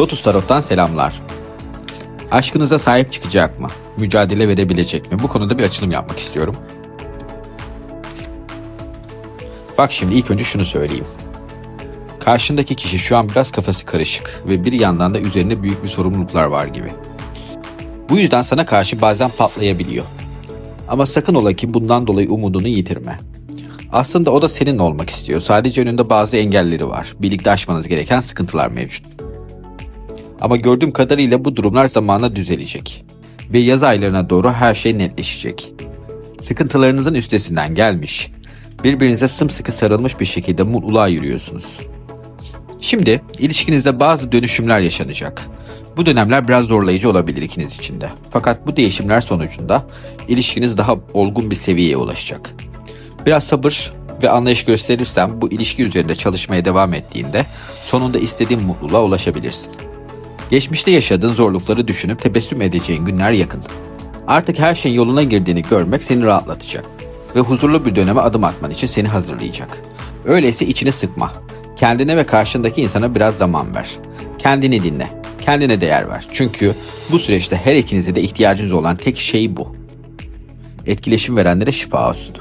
Lotus Tarot'tan selamlar. Aşkınıza sahip çıkacak mı? Mücadele verebilecek mi? Bu konuda bir açılım yapmak istiyorum. Bak şimdi ilk önce şunu söyleyeyim. Karşındaki kişi şu an biraz kafası karışık ve bir yandan da üzerinde büyük bir sorumluluklar var gibi. Bu yüzden sana karşı bazen patlayabiliyor. Ama sakın ola ki bundan dolayı umudunu yitirme. Aslında o da senin olmak istiyor. Sadece önünde bazı engelleri var. Birlikte aşmanız gereken sıkıntılar mevcut. Ama gördüğüm kadarıyla bu durumlar zamanla düzelecek. Ve yaz aylarına doğru her şey netleşecek. Sıkıntılarınızın üstesinden gelmiş, birbirinize sımsıkı sarılmış bir şekilde mutluluğa yürüyorsunuz. Şimdi ilişkinizde bazı dönüşümler yaşanacak. Bu dönemler biraz zorlayıcı olabilir ikiniz için de. Fakat bu değişimler sonucunda ilişkiniz daha olgun bir seviyeye ulaşacak. Biraz sabır ve anlayış gösterirsen bu ilişki üzerinde çalışmaya devam ettiğinde sonunda istediğin mutluluğa ulaşabilirsin. Geçmişte yaşadığın zorlukları düşünüp tebessüm edeceğin günler yakın. Artık her şeyin yoluna girdiğini görmek seni rahatlatacak ve huzurlu bir döneme adım atman için seni hazırlayacak. Öyleyse içini sıkma. Kendine ve karşındaki insana biraz zaman ver. Kendini dinle. Kendine değer ver. Çünkü bu süreçte her ikinize de ihtiyacınız olan tek şey bu. Etkileşim verenlere şifa olsun.